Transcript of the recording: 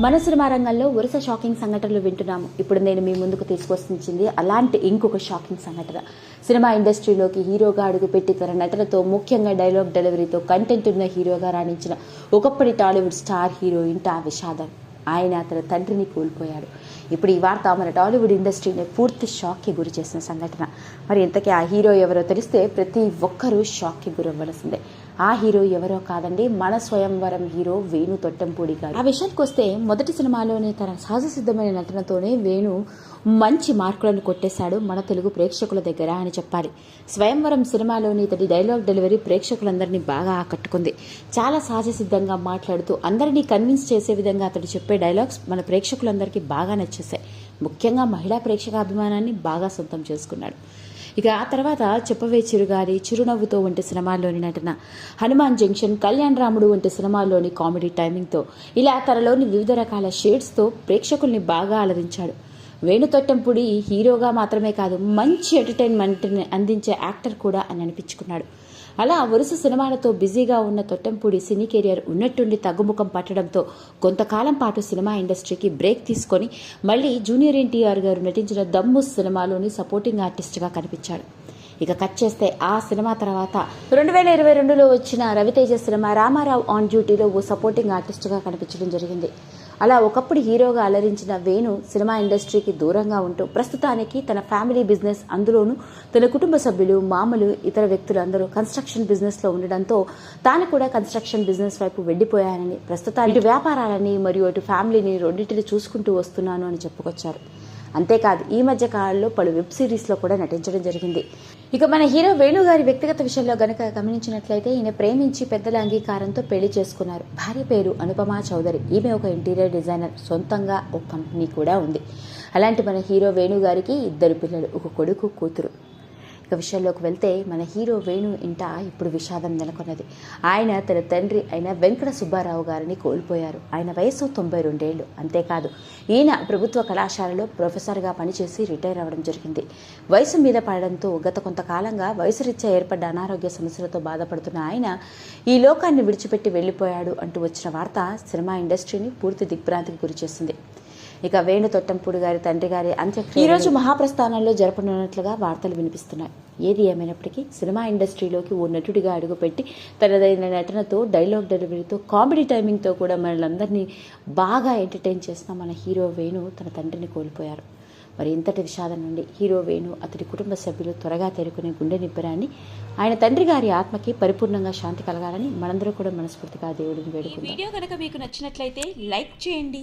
మన సినిమా రంగంలో వరుస షాకింగ్ సంఘటనలు వింటున్నాము. ఇప్పుడు నేను మీ ముందుకు తీసుకొస్తుంది అలాంటి ఇంకొక షాకింగ్ సంఘటన. సినిమా ఇండస్ట్రీలోకి హీరోగా అడుగుపెట్టి తన నటనతో ముఖ్యంగా డైలాగ్ డెలివరీతో కంటెంట్ ఉన్న హీరోగా రాణించిన ఒకప్పటి టాలీవుడ్ స్టార్ హీరోయిన్ టా విషాదం. ఆయన తన తండ్రిని కోల్పోయాడు. ఇప్పుడు ఈ వార్త మన టాలీవుడ్ ఇండస్ట్రీని పూర్తి షాక్కి గురి చేసిన సంఘటన. మరి ఇంతకీ ఆ హీరో ఎవరో తెలిస్తే ప్రతి ఒక్కరూ షాక్కి గురవ్వలసిందే. ఆ హీరో ఎవరో కాదండి మన స్వయంవరం హీరో వేణు తొట్టంపూడి గారు. ఆ విషయానికి వస్తే మొదటి సినిమాలోనే తన సహజ సిద్ధమైన నటనతోనే వేణు మంచి మార్కులను కొట్టేశాడు మన తెలుగు ప్రేక్షకుల దగ్గర అని చెప్పాలి. స్వయంవరం సినిమాలోని ఇతడి డైలాగ్ డెలివరీ ప్రేక్షకులందరినీ బాగా ఆకట్టుకుంది. చాలా సహజ సిద్ధంగా మాట్లాడుతూ అందరినీ కన్విన్స్ చేసే విధంగా అతడు చెప్పే డైలాగ్స్ మన ప్రేక్షకులందరికీ బాగా నచ్చేశాయి. ముఖ్యంగా మహిళా ప్రేక్షక అభిమానాన్ని బాగా సొంతం చేసుకున్నాడు. ఇక ఆ తర్వాత చెప్పవే చిరుగారి చిరునవ్వుతో వంటి సినిమాల్లోని నటన. హనుమాన్ జంక్షన్ కళ్యాణ్ రాముడు వంటి సినిమాల్లోని కామెడీ టైమింగ్తో ఇలా తనలోని వివిధ రకాల షేడ్స్తో ప్రేక్షకుల్ని బాగా అలరించాడు. వేణుతొట్టంపుడి హీరోగా మాత్రమే కాదు మంచి ఎంటర్టైన్మెంట్ని అందించే యాక్టర్ కూడా అని అనిపించుకున్నాడు. అలా వరుస సినిమాలతో బిజీగా ఉన్న తొట్టంపూడి సినీ కెరియర్ ఉన్నట్టుండి తగ్గుముఖం పట్టడంతో కొంతకాలం పాటు సినిమా ఇండస్ట్రీకి బ్రేక్ తీసుకొని మళ్ళీ జూనియర్ ఎన్టీఆర్ గారు నటించిన దమ్ము సినిమాలోని సపోర్టింగ్ ఆర్టిస్ట్గా కనిపించాడు. ఇక కట్ చేస్తే ఆ సినిమా తర్వాత రెండు వేల ఇరవై రెండులో వచ్చిన రవితేజ సినిమా రామారావు ఆన్ డ్యూటీలో ఓ సపోర్టింగ్ ఆర్టిస్ట్గా కనిపించడం జరిగింది. అలా ఒకప్పుడు హీరోగా అలరించిన వేణు సినిమా ఇండస్ట్రీకి దూరంగా ఉంటూ ప్రస్తుతానికి తన ఫ్యామిలీ బిజినెస్ అందులోనూ తన కుటుంబ సభ్యులు మామలు ఇతర వ్యక్తులు అందరూ కన్స్ట్రక్షన్ బిజినెస్లో ఉండడంతో తాను కూడా కన్స్ట్రక్షన్ బిజినెస్ వైపు వెళ్ళిపోయానని ప్రస్తుతానికి వ్యాపారాలని మరియు అటు ఫ్యామిలీని రెండింటిని చూసుకుంటూ వస్తున్నాను అని చెప్పుకొచ్చారు. అంతేకాదు ఈ మధ్య కాలంలో పలు వెబ్ సిరీస్లో కూడా నటించడం జరిగింది. ఇక మన హీరో వేణు గారి వ్యక్తిగత విషయంలో గనక గమనించినట్లయితే ఈయన ప్రేమించి పెద్దల అంగీకారంతో పెళ్ళి చేసుకున్నారు. భార్య పేరు అనుపమా చౌదరి. ఈమె ఒక ఇంటీరియర్ డిజైనర్. సొంతంగా ఒక కంపెనీ కూడా ఉంది. అలాంటి మన హీరో వేణు గారికి ఇద్దరు పిల్లలు ఒక కొడుకు కూతురు. ఇక విషయంలోకి వెళ్తే మన హీరో వేణు ఇంట ఇప్పుడు విషాదం నెలకొన్నది. ఆయన తన తండ్రి అయిన వెంకట సుబ్బారావు గారిని కోల్పోయారు. ఆయన వయసు తొంభై రెండేళ్ళు అంతేకాదు ఈయన ప్రభుత్వ కళాశాలలో ప్రొఫెసర్గా పనిచేసి రిటైర్ అవ్వడం జరిగింది. వయసు మీద పడడంతో గత కొంతకాలంగా వయసు రీత్యా ఏర్పడ్డ అనారోగ్య సమస్యలతో బాధపడుతున్న ఆయన ఈ లోకాన్ని విడిచిపెట్టి వెళ్ళిపోయాడు అంటూ వచ్చిన వార్త సినిమా ఇండస్ట్రీని పూర్తి దిగ్భ్రాంతికి గురిచేసింది. ఇక వేణు తొట్టంపూడి గారి తండ్రి గారి అంత్యక్రియ ఈ రోజు మహాప్రస్థానంలో జరపనున్నట్లుగా వార్తలు వినిపిస్తున్నాయి. ఏది ఏమైనప్పటికీ సినిమా ఇండస్ట్రీలోకి ఓ నటుడిగా అడుగుపెట్టి తనదైన నటనతో డైలాగ్ డెలివరీతో కామెడీ టైమింగ్తో కూడా మనలందరినీ బాగా ఎంటర్టైన్ చేసిన మన హీరో వేణు తన తండ్రిని కోల్పోయారు. మరి ఇంతటి విషాదం నుండి హీరో వేణు అతడి కుటుంబ సభ్యులు త్వరగా తెరుకునే గుండె నిబ్బరాన్ని ఆయన తండ్రి గారి ఆత్మకి పరిపూర్ణంగా శాంతి కలగాలని మనందరూ కూడా మనస్ఫూర్తిగా దేవుడిని ఈ వేడుకుందాం. వీడియో కనుక మీకు నచ్చినట్లయితే లైక్ చేయండి